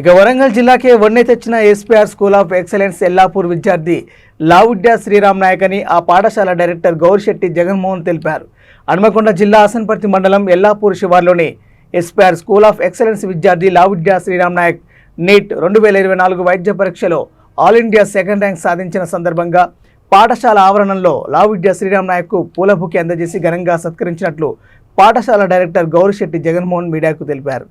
ఇక వరంగల్ జిల్లాకే వన్నె తెచ్చిన SPR school of excellence Ellapur విద్యార్థి లావుడ్య శ్రీరామ్ నాయక్ అని ఆ పాఠశాల డైరెక్టర్ గౌరిశెట్టి జగన్మోహన్ తెలిపారు. హన్మకొండ జిల్లా ఆసన్పర్తి మండలం ఎల్లాపూర్ శివార్లోని ఎస్పీఆర్ స్కూల్ ఆఫ్ ఎక్సలెన్స్ విద్యార్థి లావుడ్యా శ్రీరామ్ నాయక్ నీట్ రెండు వేల ఇరవై నాలుగు వైద్య పరీక్షలో ఆల్ ఇండియా సెకండ్ ర్యాంక్ సాధించిన సందర్భంగా పాఠశాల ఆవరణంలో లావుడ్య శ్రీరామ్ నాయక్కు పూల బుకే అందజేసి ఘనంగా సత్కరించినట్లు పాఠశాల డైరెక్టర్ గౌరిశెట్టి జగన్మోహన్ మీడియాకు తెలిపారు.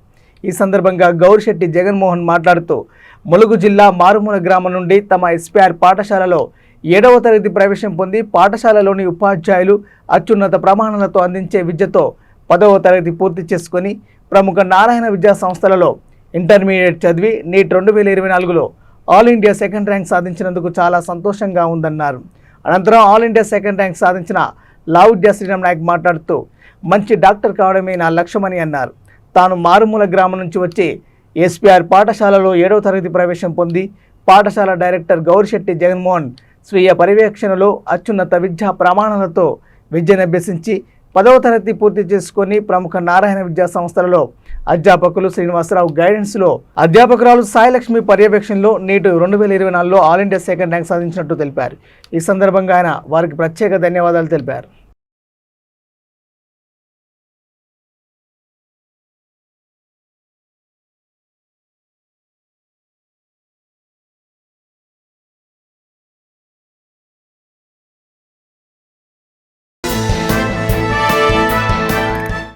ఈ సందర్భంగా గౌరిశెట్టి జగన్మోహన్ మాట్లాడుతూ ములుగు జిల్లా మారుమూల గ్రామం నుండి తమ ఎస్పీఆర్ పాఠశాలలో ఏడవ తరగతి ప్రవేశం పొంది పాఠశాలలోని ఉపాధ్యాయులు అత్యున్నత ప్రమాణాలతో అందించే విద్యతో పదవ తరగతి పూర్తి చేసుకొని ప్రముఖ నారాయణ విద్యా సంస్థలలో ఇంటర్మీడియట్ చదివి నీట్ రెండు వేల ఇరవై నాలుగులో ఆల్ ఇండియా సెకండ్ ర్యాంక్ సాధించినందుకు చాలా సంతోషంగా ఉందన్నారు. అనంతరం ఆల్ ఇండియా సెకండ్ ర్యాంక్ సాధించిన లావుడ్య శ్రీరామ్ నాయక్ మాట్లాడుతూ మంచి డాక్టర్ కావడమే నా లక్ష్యమని అన్నారు. తాను మారుమూల గ్రామం నుంచి వచ్చి ఎస్పీఆర్ పాఠశాలలో ఏడవ తరగతి ప్రవేశం పొంది పాఠశాల డైరెక్టర్ గౌరిశెట్టి జగన్మోహన్ స్వీయ పర్యవేక్షణలో అత్యున్నత విద్యా ప్రమాణాలతో విద్యను అభ్యసించి పదవ తరగతి పూర్తి చేసుకొని ప్రముఖ నారాయణ విద్యా సంస్థలలో అధ్యాపకులు శ్రీనివాసరావు గైడెన్స్లో అధ్యాపకురాలు సాయిలక్ష్మి పర్యవేక్షణలో నేటి రెండు వేల ఇరవై నాలుగులో ఆల్ ఇండియా సెకండ్ ర్యాంక్ సాధించినట్టు తెలిపారు. ఈ సందర్భంగా ఆయన వారికి ప్రత్యేక ధన్యవాదాలు తెలిపారు.